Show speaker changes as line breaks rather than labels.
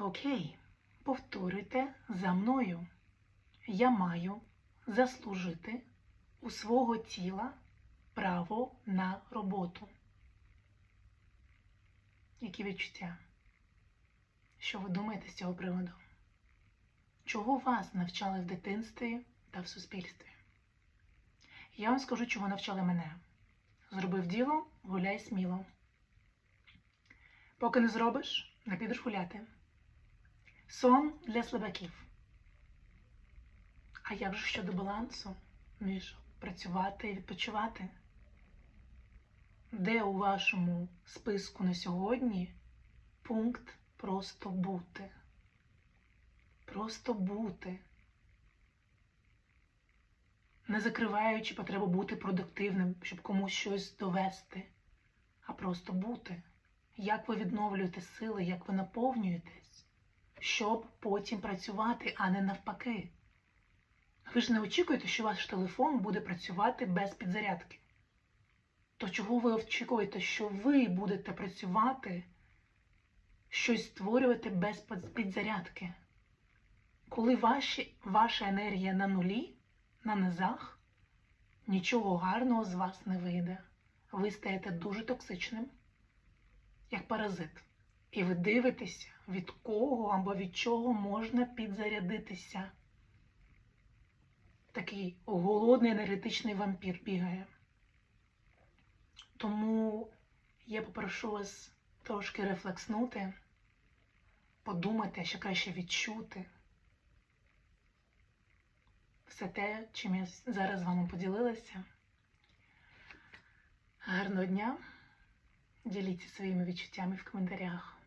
Окей, повторюйте за мною. Я маю заслужити у свого тіла право на роботу. Які відчуття? Що ви думаєте з цього приводу? Чого вас навчали в дитинстві та в суспільстві? Я вам скажу, чого навчали мене. Зробив діло, гуляй сміло. Поки не зробиш, не підеш гуляти. Сон для слабаків. А як же щодо балансу між працювати і відпочивати? Де у вашому списку на сьогодні пункт просто бути? Просто бути. Не закриваючи потребу бути продуктивним, щоб комусь щось довести, а просто бути. Як ви відновлюєте сили, як ви наповнюєтесь, щоб потім працювати, а не навпаки. Ви ж не очікуєте, що ваш телефон буде працювати без підзарядки. То чого ви очікуєте, що ви будете працювати, щось створювати без підзарядки? Коли ваші, ваша енергія на нулі, на низах, нічого гарного з вас не вийде. Ви стаєте дуже токсичним, як паразит. І ви дивитеся, від кого або від чого можна підзарядитися. Такий голодний енергетичний вампір бігає. Тому я попрошу вас трошки рефлекснути, подумати, а ще краще відчути все те, чим я зараз з вами поділилася. Гарного дня! Діліться своїми відчуттями в коментарях.